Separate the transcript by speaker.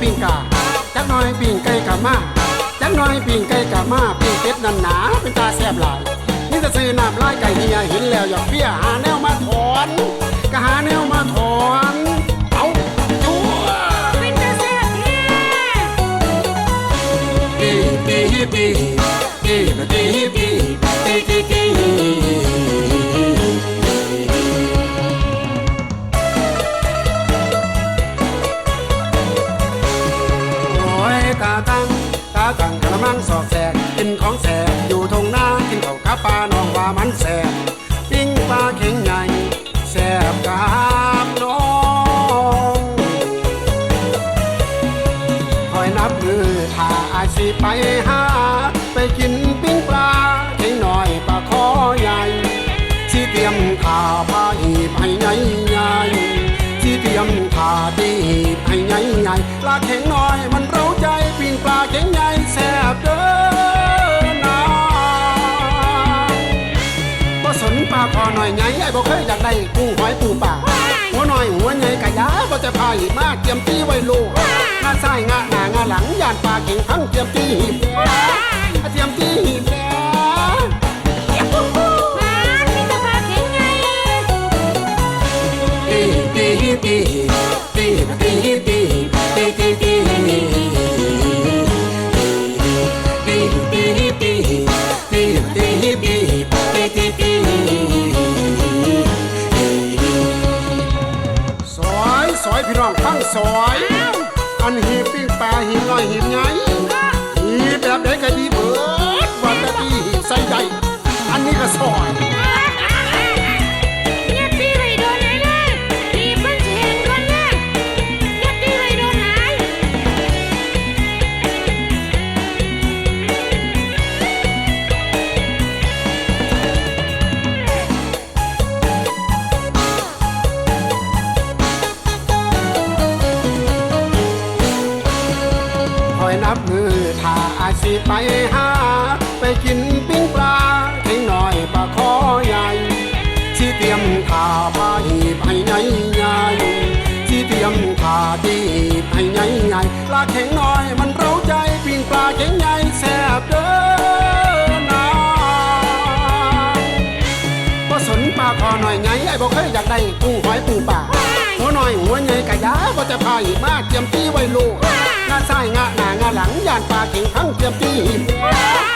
Speaker 1: ปิ้งกาจักหน่อยปิ้งไก่กะมาจักหน่อยปิ้งไก่กะมาปิ้งเป็ดนั่นหนาเป็นตาแซ่บหลายนี่จะซื้อน้ำลายไก่เฮียเห็นแล้วอยากเปี้ยหาแนวมาถอนก็หาแนวมาถอนเอาจัว
Speaker 2: เป็นตาแซ่บแท้
Speaker 1: ปีปีปีปีปีปีปีปีปี ตาตั้งตาตั้งกระมังสอกแสกกินของแสบอยู่ทงหน้ากินข้าวกับปลาน้องว่ามันแสบปิ้งปลาเข็งใหญ่แสบกามน้องคอยนับมือถ้าอาสิไปหาไปกินปิ้งปลาเข่งหน่อยปลาคอใหญ่ที่เตรียมข่าผ้าหีบให้ใหญ่ใหญ่ที่เตรียมข่าตีหีบให้ใหญ่ใหญ่ปลาเข่งน้อยมันเร้าใจ ปิ้งปลาเข่งใหญ่แซ่บเด้อนะบ่สนปลาคอหน่อยไงไอ้บ่เคยอยากได้กุ้งหอยปูปลาหัวหน่อยหัวใหญ่กะยาบ่จะพาหีบมาเตรียมตีไว้โลกงาซ้ายงาหน้างาหลังย่านปลาเก่งทั้งเตรียมตีหีบ สอยสอยพี่น้องทั้งสอย อันหีปิ้งปลาหีน้อยหีบใหญ่หีบแบบไหนก็ดีเบิดว่าแต่ตีใส่ใจอันนี้ก็สอย
Speaker 2: สิไป
Speaker 1: หา ไปกินปิ้งปลาเข่งหน่อยปลาคอใหญ่ที่เตรียมข่าปลาหีบให้ใหญ่ใหญ่ที่เตรียมข่าดีบให้ใหญ่ใหญ่ปลาเข่งน้อยมันเร้าใจปิ้งปลาเข่งใหญ่แซ่บเด้อนะบ่สนปลาคอหน่อยไงไอ้บ่เคยอยากได้กุ้งหอยปูปลาหัวหน่อยหัวใหญ่กะยาบ่จะพาหีบมาเตรียมตีไว้ลูกงาซ้ายงาหน้ Park, Park, and Hunker Beef.